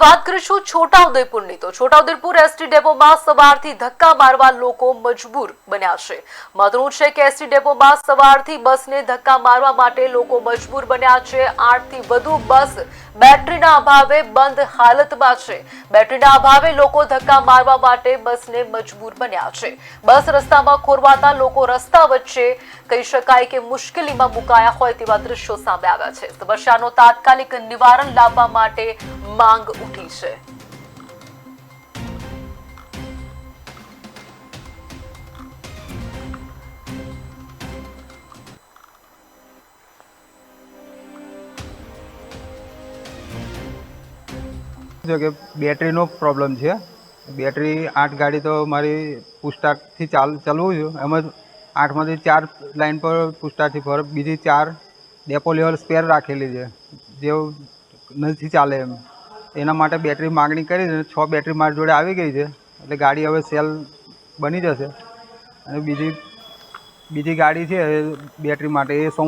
વાત કરીશું છોટાઉદેપુરની તો છોટાઉદેપુર એસટી ડેપોમાં સવારથી ધક્કા મારવા લોકો મજબૂર બન્યા છે. મહત્વનું છે કે એસટી ડેપોમાં સવારથી બસને ધક્કા મારવા માટે લોકો મજબૂર બન્યા છે. આઠથી વધુ બસ બેટરીના અભાવે બંધ હાલતમાં છે. બેટરીના અભાવે લોકો ધક્કા મારવા માટે બસને મજબૂર બન્યા છે. બસ રસ્તામાં ખોરવાતા લોકો રસ્તા વચ્ચે કહી શકાય કે મુશ્કેલીમાં મુકાયા હોય તેવા દ્રશ્યો સામે આવ્યા છે. સમસ્યાનો તાત્કાલિક નિવારણ લાવવા માટે માંગ છે જો કે બેટરીનો પ્રોબ્લેમ છે. બેટરી આઠ ગાડી તો મારી પુસ્તકથી ચાલ, ચાલવું છું. એમાં આઠમાંથી ચાર લાઈન પર પુસ્તકથી ફર. બીજી ચાર ડેપો લેવલ સ્પેર રાખેલી છે. જે નથી ચાલે એમ. એના માટે બેટરી માગણી કરી છે. છ બેટરી મારી જોડે આવી ગઈ છે. એટલે ગાડી હવે સેલ બની જશે. અને બીજી બીજી ગાડી છે બેટરી માટે. એ સોમ